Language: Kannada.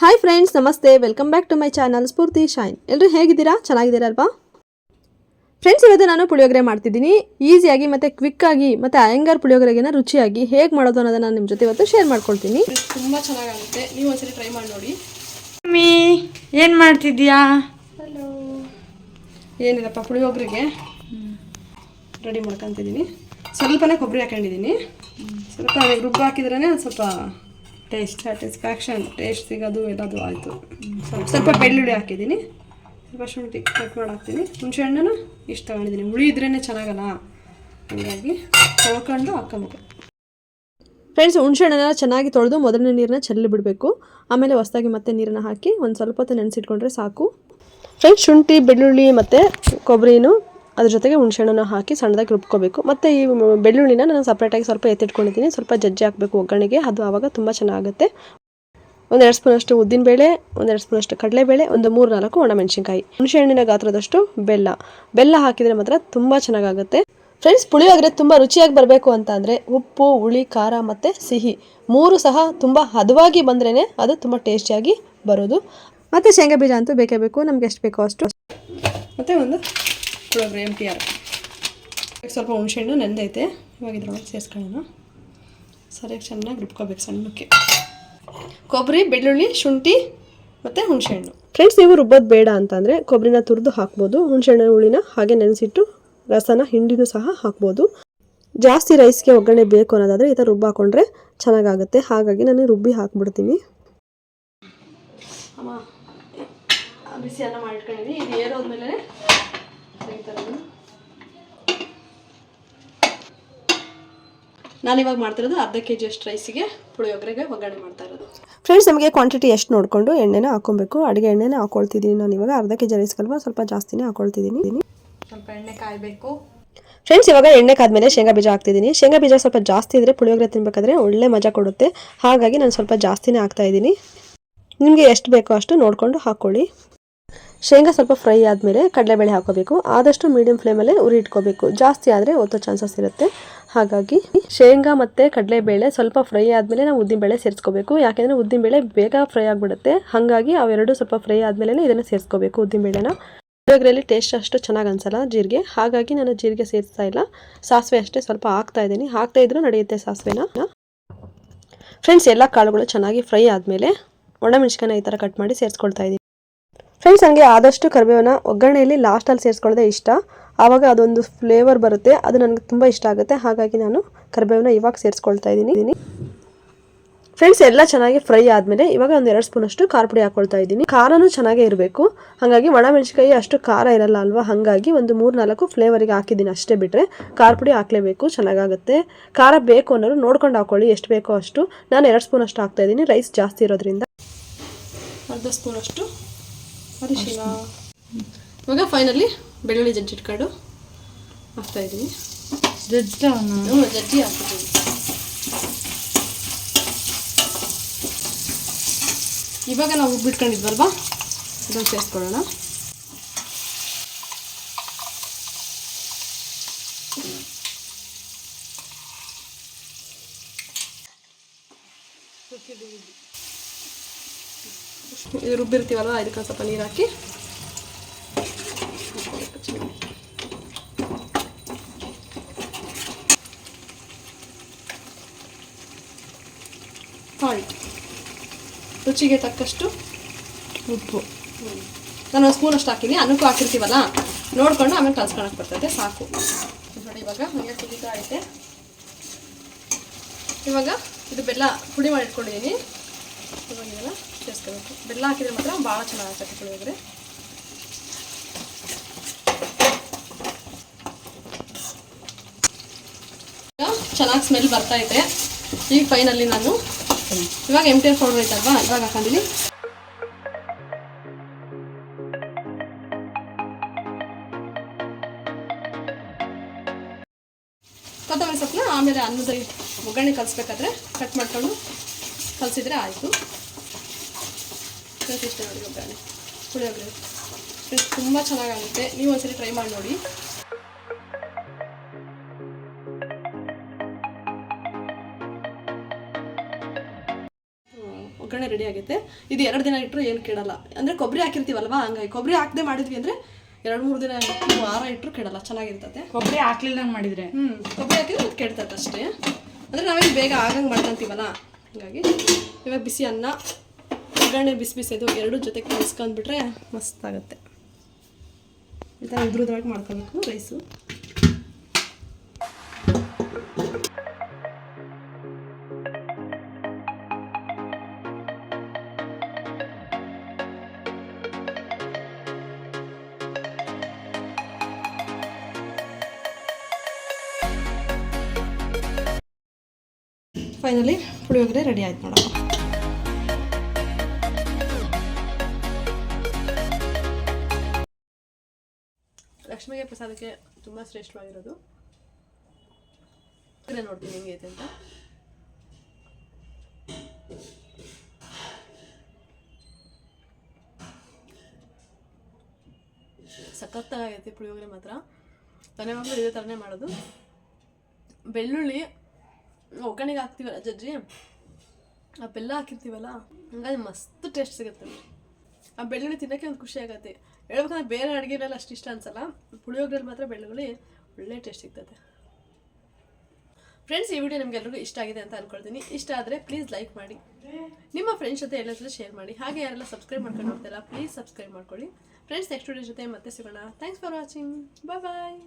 ಹಾಯ್ ಫ್ರೆಂಡ್ಸ್ ನಮಸ್ತೆ. Welcome back to my channel Spoorthi shine ಎಲ್ಲರೂ ಹೇಗಿದ್ದೀರಾ? ಚೆನ್ನಾಗಿದ್ದೀರಲ್ವಾ? ಫ್ರೆಂಡ್ಸ್ ಇವತ್ತು ನಾನು ಪುಳಿಯೋಗರೆ ಮಾಡ್ತಿದ್ದೀನಿ. ಈಸಿಯಾಗಿ ಮತ್ತು ಕ್ವಿಕ್ಕಾಗಿ ಮತ್ತು ಅಯ್ಯಂಗಾರ್ ಪುಳಿಯೋಗರೆಗೆನ ರುಚಿಯಾಗಿ ಹೇಗೆ ಮಾಡೋದು ಅನ್ನೋದನ್ನು ನಾನು ನಿಮ್ಮ ಜೊತೆ ಇವತ್ತು ಶೇರ್ ಮಾಡ್ಕೊಳ್ತೀನಿ. ತುಂಬ ಚೆನ್ನಾಗಾಗುತ್ತೆ. ನೀವು ಒಂದ್ಸರಿ ಟ್ರೈ ಮಾಡಿ ನೋಡಿ. ಮಮ್ಮಿ ಏನು ಮಾಡ್ತಿದ್ಯಾ ಹಲೋ ಏನಿಲ್ಲಪ್ಪ ಪುಳಿಯೋಗರೆಗೆ? ರೆಡಿ ಮಾಡ್ಕೊತಿದ್ದೀನಿ. ಸ್ವಲ್ಪನೇ ಕೊಬ್ಬರಿ ಹಾಕೊಂಡಿದ್ದೀನಿ. ಸ್ವಲ್ಪ ರುಬ್ಬ ಹಾಕಿದ್ರೇ ಒಂದು ಸ್ವಲ್ಪ ಟೇಸ್ಟ್ ಸ್ಯಾಟಿಸ್ಫ್ಯಾಕ್ಷನ್ ಟೇಸ್ಟ್ ಸಿಗೋದು ಎಲ್ಲದು ಆಯಿತು. ಸ್ವಲ್ಪ ಸ್ವಲ್ಪ ಬೆಳ್ಳುಳ್ಳಿ ಹಾಕಿದ್ದೀನಿ. ಸ್ವಲ್ಪ ಶುಂಠಿ ಕಟ್ ಮಾಡಿ ಹಾಕ್ತೀನಿ ಹುಣಸೆ ಹಣ್ಣನ್ನು ಇಷ್ಟು ತಗೊಂಡಿದ್ದೀನಿ ಹುಳಿ ಇದ್ರೇ ಚೆನ್ನಾಗಲ್ಲ. ಹಾಗಾಗಿ ತೊಳ್ಕೊಂಡು ಹಾಕ್ಕೊಬೇಕು. ಫ್ರೆಂಡ್ಸ್ ಹುಣಸೆ ಹಣ್ಣನ್ನ ಚೆನ್ನಾಗಿ ತೊಳೆದು ಮೊದಲನೇ ನೀರನ್ನ ಚೆಲ್ಲಿ ಬಿಡಬೇಕು. ಆಮೇಲೆ ಹೊಸದಾಗಿ ಮತ್ತೆ ನೀರನ್ನು ಹಾಕಿ ಒಂದು ಸ್ವಲ್ಪ ಹೊತ್ತು ನೆನೆಸಿಟ್ಕೊಂಡ್ರೆ ಸಾಕು. ಫ್ರೆಂಡ್ಸ್ ಶುಂಠಿ, ಬೆಳ್ಳುಳ್ಳಿ ಮತ್ತು ಕೊಬ್ಬರಿನೂ ಅದ್ರ ಜೊತೆಗೆ ಹುಣಸೆಹಣ್ಣನ್ನು ಹಾಕಿ ಸಣ್ಣದಾಗಿ ರುಬ್ಕೋಬೇಕು. ಮತ್ತು ಈ ಬೆಳ್ಳುಳ್ಳಿನ ನಾನು ಸಪ್ರೇಟಾಗಿ ಸ್ವಲ್ಪ ಎತ್ತಿಟ್ಕೊಂಡಿದ್ದೀನಿ. ಸ್ವಲ್ಪ ಜಜ್ಜಿ ಹಾಕಬೇಕು ಒಗ್ಗರಣೆಗೆ. ಅದು ಆವಾಗ ತುಂಬ ಚೆನ್ನಾಗುತ್ತೆ. ಒಂದೆರಡು ಸ್ಪೂನಷ್ಟು ಉದ್ದಿನಬೇಳೆ, ಒಂದೆರಡು ಸ್ಪೂನಷ್ಟು ಕಡಲೆಬೇಳೆ, ಒಂದು ಮೂರು ನಾಲ್ಕು ಒಣಮೆಣಸಿನ್ಕಾಯಿ. ಹುಣಸೆಹಣ್ಣಿನ ಗಾತ್ರದಷ್ಟು ಬೆಲ್ಲ. ಬೆಲ್ಲ ಹಾಕಿದರೆ ಮಾತ್ರ ತುಂಬ ಚೆನ್ನಾಗಾಗುತ್ತೆ ಫ್ರೆಂಡ್ಸ್, ಪುಳಿಯೋಗರೆ ತುಂಬ ರುಚಿಯಾಗಿ ಬರಬೇಕು ಅಂತ ಅಂದರೆ ಉಪ್ಪು, ಹುಳಿ, ಖಾರ ಮತ್ತು ಸಿಹಿ ಮೂರು ಸಹ ತುಂಬ ಹದವಾಗಿ ಬಂದ್ರೇ ಅದು ತುಂಬ ಟೇಸ್ಟಿಯಾಗಿ ಬರೋದು. ಮತ್ತು ಶೇಂಗಾ ಬೀಜ ಅಂತೂ ಬೇಕೇ ಬೇಕು. ನಮ್ಗೆ ಎಷ್ಟು ಬೇಕೋ ಅಷ್ಟು. ಮತ್ತು ಒಂದು ಪುಳಿಯೋಗರೆ ಎಂ ಟಿ ಆರ್. ಸ್ವಲ್ಪ ಹುಣಸೆಹಣ್ಣು ನೆಂದೈತೆ. ಇವಾಗ ಇದ್ರೊಳಗೆ ಸೇರಿಸ್ಕೊಳ್ಳೋಣ. ಸರಿಯಾಗಿ ಚೆನ್ನಾಗಿ ರುಬ್ಕೋಬೇಕು ಸಣ್ಣಕ್ಕೆ. ಕೊಬ್ಬರಿ ಬೆಳ್ಳುಳ್ಳಿ ಶುಂಠಿ ಮತ್ತು ಹುಣಸೆಹಣ್ಣು ಫ್ರೆಂಡ್ಸ್ ನೀವು ರುಬ್ಬೋದು ಬೇಡ ಅಂತಂದರೆ ಕೊಬ್ಬರಿನ ತುರಿದು ಹಾಕ್ಬೋದು. ಹುಣಸೆಹಣ್ಣು ಹುಳಿನ ಹಾಗೆ ನೆನೆಸಿಟ್ಟು ರಸನ ಹಿಂಡಿನೂ ಸಹ ಹಾಕ್ಬೋದು. ಜಾಸ್ತಿ ರೈಸ್ಗೆ ಒಗ್ಗರಣೆ ಬೇಕು ಅನ್ನೋದಾದರೆ ಈ ಥರ ರುಬ್ಬ ಹಾಕೊಂಡ್ರೆ ಚೆನ್ನಾಗಾಗುತ್ತೆ. ಹಾಗಾಗಿ ನಾನು ರುಬ್ಬಿ ಹಾಕ್ಬಿಡ್ತೀನಿ. ಅಮ್ಮ ಬಿಸಿ ಅನ್ನ ಮಾಡಿಟ್ಕೊಂಡಿದ್ದೀನಿ. ಇದು ಏರೋದ್ಮೇಲೆ ತೆಗಿತಾರೆ ನಾನಿವಾಗ ಮಾಡ್ತಿರೋದು ಅರ್ಧ ಕೆ ಜಿ ಅಷ್ಟು ರೈಸಿಗೆ ಪುಳಿಯೋಗರೆಗೆ ಒಗ್ಗರಣೆ ಮಾಡ್ತಾ ಇರೋದು. ಫ್ರೆಂಡ್ಸ್ ನಮಗೆ ಕ್ವಾಂಟಿಟಿ ಎಷ್ಟು ನೋಡಿಕೊಂಡು ಎಣ್ಣೆನ ಹಾಕೊಬೇಕು ಅಡುಗೆ ಎಣ್ಣೆನ ಹಾಕೊಳ್ತಿದ್ದೀನಿ ನಾನು ಇವಾಗ. ಅರ್ಧ ಕೆ ಜಿ ರೈಸ್ಗಲ್ವ ಸ್ವಲ್ಪ ಜಾಸ್ತಿನೇ ಹಾಕೊಳ್ತಿದ್ದೀನಿ. ಸ್ವಲ್ಪ ಎಣ್ಣೆ ಕಾಯಬೇಕು. ಫ್ರೆಂಡ್ಸ್ ಇವಾಗ ಎಣ್ಣೆ ಕಾದ್ಮೇಲೆ ಶೇಂಗಾ ಬೀಜ ಹಾಕ್ತಿದ್ದೀನಿ. ಶೇಂಗಾ ಬೀಜ ಸ್ವಲ್ಪ ಜಾಸ್ತಿ ಇದ್ದರೆ ಪುಳಿಯೋಗರೆ ತಿನ್ಬೇಕಾದ್ರೆ ಒಳ್ಳೆ ಮಜಾ ಕೊಡುತ್ತೆ. ಹಾಗಾಗಿ ನಾನು ಸ್ವಲ್ಪ ಜಾಸ್ತಿನೇ ಹಾಕ್ತಾ ಇದ್ದೀನಿ. ನಿಮಗೆ ಎಷ್ಟು ಬೇಕೋ ಅಷ್ಟು ನೋಡಿಕೊಂಡು ಹಾಕ್ಕೊಳ್ಳಿ ಶೇಂಗಾ ಸ್ವಲ್ಪ ಫ್ರೈ ಆದಮೇಲೆ ಕಡಲೆಬೇಳೆ ಹಾಕೋಬೇಕು. ಆದಷ್ಟು ಮೀಡಿಯಂ ಫ್ಲೇಮಲ್ಲೇ ಉರಿ ಇಟ್ಕೋಬೇಕು. ಜಾಸ್ತಿ ಆದರೆ ಒತ್ತೋ ಚಾನ್ಸಸ್ ಇರುತ್ತೆ. ಹಾಗಾಗಿ ಶೇಂಗಾ ಮತ್ತು ಕಡಲೆಬೇಳೆ ಸ್ವಲ್ಪ ಫ್ರೈ ಆದಮೇಲೆ ನಾವು ಉದ್ದಿನಬೇಳೆ ಸೇರಿಸ್ಕೋಬೇಕು. ಯಾಕೆಂದರೆ ಉದ್ದಿನಬೇಳೆ ಬೇಗ ಫ್ರೈ ಆಗಿಬಿಡುತ್ತೆ. ಹಾಗಾಗಿ ಅವೆರಡು ಸ್ವಲ್ಪ ಫ್ರೈ ಆದಮೇಲೆ ಇದನ್ನು ಸೇರಿಸ್ಕೋಬೇಕು ಉದ್ದಿನಬೇಳೆನ. ಪುಳಿಯೋಗರೆಯಲ್ಲಿ ಟೇಸ್ಟ್ ಅಷ್ಟು ಚೆನ್ನಾಗಿ ಅನ್ಸಲ್ಲ ಜೀರಿಗೆ. ಹಾಗಾಗಿ ನಾನು ಜೀರಿಗೆ ಸೇರಿಸ್ತಾ ಇಲ್ಲ. ಸಾಸಿವೆ ಅಷ್ಟೇ ಸ್ವಲ್ಪ ಹಾಕ್ತಾ ಇದ್ದೀನಿ. ಹಾಕ್ತಾ ಇದ್ರೂ ನಡೆಯುತ್ತೆ ಸಾಸಿವೆನ. ಫ್ರೆಂಡ್ಸ್ ಎಲ್ಲ ಕಾಳುಗಳು ಚೆನ್ನಾಗಿ ಫ್ರೈ ಆದಮೇಲೆ ಒಣಮೆಣಸಿಕಾಯನ್ನ ಈ ಥರ ಕಟ್ ಮಾಡಿ ಸೇರಿಸ್ಕೊಳ್ತಾ ಇದ್ದೀನಿ. ಫ್ರೆಂಡ್ಸ್ ನನಗೆ ಆದಷ್ಟು ಕರಿಬೇವನ್ನ ಒಗ್ಗರಣೆಯಲ್ಲಿ ಲಾಸ್ಟಲ್ಲಿ ಸೇರಿಸ್ಕೊಳ್ಳೋದೇ ಇಷ್ಟ. ಆವಾಗ ಅದೊಂದು ಫ್ಲೇವರ್ ಬರುತ್ತೆ. ಅದು ನನಗೆ ತುಂಬ ಇಷ್ಟ ಆಗುತ್ತೆ. ಹಾಗಾಗಿ ನಾನು ಕರಿಬೇವನ್ನ ಇವಾಗ ಸೇರಿಸ್ಕೊಳ್ತಾ ಇದ್ದೀನಿ. ಫ್ರೆಂಡ್ಸ್ ಎಲ್ಲ ಚೆನ್ನಾಗಿ ಫ್ರೈ ಆದಮೇಲೆ ಇವಾಗ ಒಂದು ಎರಡು ಸ್ಪೂನಷ್ಟು ಖಾರ ಪುಡಿ ಹಾಕೊಳ್ತಾ ಇದ್ದೀನಿ. ಖಾರನೂ ಚೆನ್ನಾಗೇ ಇರಬೇಕು. ಹಾಗಾಗಿ ಒಣಮೆಣಸಿಕಾಯಿ ಅಷ್ಟು ಖಾರ ಇರಲ್ಲ ಅಲ್ವಾ? ಹಾಗಾಗಿ ಒಂದು ಮೂರು ನಾಲ್ಕು ಫ್ಲೇವರಿಗೆ ಹಾಕಿದ್ದೀನಿ ಅಷ್ಟೇ ಬಿಟ್ಟರೆ ಖಾರ ಪುಡಿ ಹಾಕಲೇಬೇಕು, ಚೆನ್ನಾಗಾಗುತ್ತೆ. ಖಾರ ಬೇಕು ಅನ್ನೋರು ನೋಡ್ಕೊಂಡು ಹಾಕೊಳ್ಳಿ ಎಷ್ಟು ಬೇಕೋ ಅಷ್ಟು. ನಾನು ಎರಡು ಸ್ಪೂನಷ್ಟು ಹಾಕ್ತಾ ಇದ್ದೀನಿ. ರೈಸ್ ಜಾಸ್ತಿ ಇರೋದ್ರಿಂದ. ಅರ್ಧ ಸ್ಪೂನಷ್ಟು ಅರಿಶಿನ ಇವಾಗ ಫೈನಲಿ ಬೆಳ್ಳುಳ್ಳಿ ಜಜ್ಜಿಟ್ಕೊಂಡು. ಹಾಕ್ತಾ ಇದ್ದೀನಿ. ಜಜ್ಜಿ ಜಜ್ಜಿ ಹಾಕ್ತಿದ್ದೀನಿ ಇವಾಗ ನಾವು ಉಬ್ಬಿಟ್ಕೊಂಡಿದ್ವಲ್ವಾ ಅದನ್ನು ಸೇರಿಸ್ಕೊಳ್ಳೋಣ. ಇದು ರುಬ್ಬಿರ್ತೀವಲ್ವ? ಇದಕ್ಕೆ ಸ್ವಲ್ಪ ನೀರು ಹಾಕಿ. ಸಾಲ್ಟ್ ರುಚಿಗೆ ತಕ್ಕಷ್ಟು ಉಪ್ಪು. ನಾನು ಒಂದು ಸ್ಪೂನ್ ಅಷ್ಟು ಹಾಕಿನಿ. ಅನ್ನಕ್ಕೂ ಹಾಕಿರ್ತೀವಲ್ಲ? ನೋಡ್ಕೊಂಡು ಆಮೇಲೆ ಕಲ್ಸ್ಕೊಳಕ್ಕೆ ಬರ್ತದೆ ಸಾಕು. ನೋಡಿ ಇವಾಗ ಹಾಗೆ ಐತೆ. ಇವಾಗ ಇದು ಬೆಲ್ಲ ಪುಡಿ ಮಾಡಿ ಇಟ್ಕೊಂಡಿದ್ದೀನಿ ಸೇರಿಸ್ಕೋಬೇಕು ಬೆಲ್ಲ ಹಾಕಿದ್ರೆ ಮಾತ್ರ ಭಾಳ ಚೆನ್ನಾಗುತ್ತೆ ಪುಳಿಯೋಗರೆ ಚೆನ್ನಾಗಿ ಸ್ಮೆಲ್ ಬರ್ತಾ ಇದೆ. ಈಗ ಫೈನಲ್ಲಿ ನಾನು ಇವಾಗ ಎಂ ಟಿ ಎಫ್ ಪೌಡರ್ ಐತಲ್ವಾ ಇವಾಗ ಹಾಕೊಂಡಿನಿ. ಕೊತ್ತಂಬರಿ ಸೊಪ್ಪನ್ನ ಆಮೇಲೆ ಅನ್ನದ ಒಗ್ಗರಣೆ ಕಲಿಸ್ಬೇಕಾದ್ರೆ ಕಟ್ ಮಾಡ್ಕೊಂಡು ಕಲಿಸಿದ್ರೆ ಆಯಿತು. ಇಷ್ಟ ನೋಡಿ ಒಗ್ಗರಣೆ ಪುಳಿಯೋಗರೆ ತುಂಬ ಚೆನ್ನಾಗಾಗುತ್ತೆ. ನೀವು ಒಂದ್ಸರಿ ಟ್ರೈ ಮಾಡಿ ನೋಡಿ. ಒಗ್ಗರಣೆ ರೆಡಿ ಆಗುತ್ತೆ ಇದು ಎರಡು ದಿನ ಇಟ್ಟರು ಏನು ಕೆಡಲ್ಲ. ಅಂದರೆ ಕೊಬ್ಬರಿ ಹಾಕಿರ್ತೀವಲ್ವಾ ಹಂಗಾಗಿ. ಕೊಬ್ಬರಿ ಹಾಕದೆ ಮಾಡಿದ್ವಿ ಅಂದರೆ ಎರಡು ಮೂರು ದಿನ ವಾರ ಇಟ್ಟರು ಕೆಡಲ್ಲ ಚೆನ್ನಾಗಿರ್ತದೆ ಕೊಬ್ಬರಿ ಹಾಕ್ಲಿಲ್ಲಂಗೆ ಮಾಡಿದರೆ? ಹ್ಞೂ ಕೊಬ್ಬರಿ ಹಾಕಿದ್ರೆ ಅದು ಕೆಡ್ತೈತೆ ಅಷ್ಟೇ. ಅಂದರೆ ನಾವೇನು ಬೇಗ ಆಗಂಗೆ ಮಾಡ್ಕೊಂತೀವಲ್ಲ. ಹಂಗಾಗಿ ಇವಾಗ ಬಿಸಿ ಅನ್ನ ಒಗ್ಗರಣೆ ಬಿಸಿ ಬಿಸಿದು ಎರಡು ಜೊತೆ ಕಲಿಸ್ಕೊಂಡ್ಬಿಟ್ರೆ ಮಸ್ತಾಗುತ್ತೆ. ಈ ಥರ ಉದ್ರದೊಳಗೆ ಮಾಡ್ಕೊಬೇಕು ರೈಸು. ಫೈನಲಿ ಪುಳಿಯೋಗರೆ ರೆಡಿ ಆಯ್ತು ನೋಡಪ್ಪ. ಲಕ್ಷ್ಮಿಗೆ ಪ್ರಸಾದಕ್ಕೆ ತುಂಬ ಶ್ರೇಷ್ಠವಾಗಿರೋದು. ನೋಡ್ತೀನಿ ಹೆಂಗೈತೆ ಅಂತ. ಸಖತ್ತಾಗೈತೆ ಪುಳಿಯೋಗರೆ ಮಾತ್ರ. ಮನೆವಾಗಲೂ ಇದೇ ಥರನೇ ಮಾಡೋದು. ಬೆಳ್ಳುಳ್ಳಿ ಒಗ್ಗರಣೆಗೆ ಹಾಕ್ತೀವಲ್ಲ ಜಜ್ಜಿ? ಆ ಬೆಲ್ಲ ಹಾಕಿರ್ತೀವಲ್ಲ, ಹಂಗಾಗಿ ಮಸ್ತ್ ಟೇಸ್ಟ್ ಸಿಗುತ್ತೆ. ಆ ಬೆಳ್ಳುಳ್ಳಿ ತಿನ್ನೋಕ್ಕೆ ಒಂದು ಖುಷಿ ಆಗುತ್ತೆ. ಹೇಳ್ಬೇಕಂದ್ರೆ ಬೇರೆ ಅಡುಗೆಲೆಲ್ಲ ಅಷ್ಟು ಇಷ್ಟ ಅನ್ಸಲ್ಲ. ಪುಳಿಯೋಗ್ರಲ್ಲಿ ಮಾತ್ರ ಬೆಳ್ಳುಳ್ಳಿ ಒಳ್ಳೆ ಟೇಸ್ಟ್ ಸಿಗ್ತದೆ ಫ್ರೆಂಡ್ಸ್ ಈ ವಿಡಿಯೋ ನಿಮ್ಗೆಲ್ರಿಗೂ ಇಷ್ಟ ಆಗಿದೆ ಅಂತ ಅನ್ಕೊಳ್ತೀನಿ. ಇಷ್ಟ ಆದರೆ ಪ್ಲೀಸ್ ಲೈಕ್ ಮಾಡಿ. ನಿಮ್ಮ ಫ್ರೆಂಡ್ಸ್ ಜೊತೆ ಎಲ್ಲ ಶೇರ್ ಮಾಡಿ. ಹಾಗೆ ಯಾರೆಲ್ಲ ಸಬ್ಸ್ಕ್ರೈಬ್ ಮಾಡ್ಕೊಂಡು ಹೋಗ್ತಾರಲ್ಲ ಪ್ಲೀಸ್ ಸಬ್ಸ್ಕ್ರೈಬ್ ಮಾಡ್ಕೊಳ್ಳಿ. ಫ್ರೆಂಡ್ಸ್ ನೆಕ್ಸ್ಟ್ ವಿಡಿಯೋ ಜೊತೆ ಮತ್ತೆ ಸಿಗೋಣ. Thanks for watching bye bye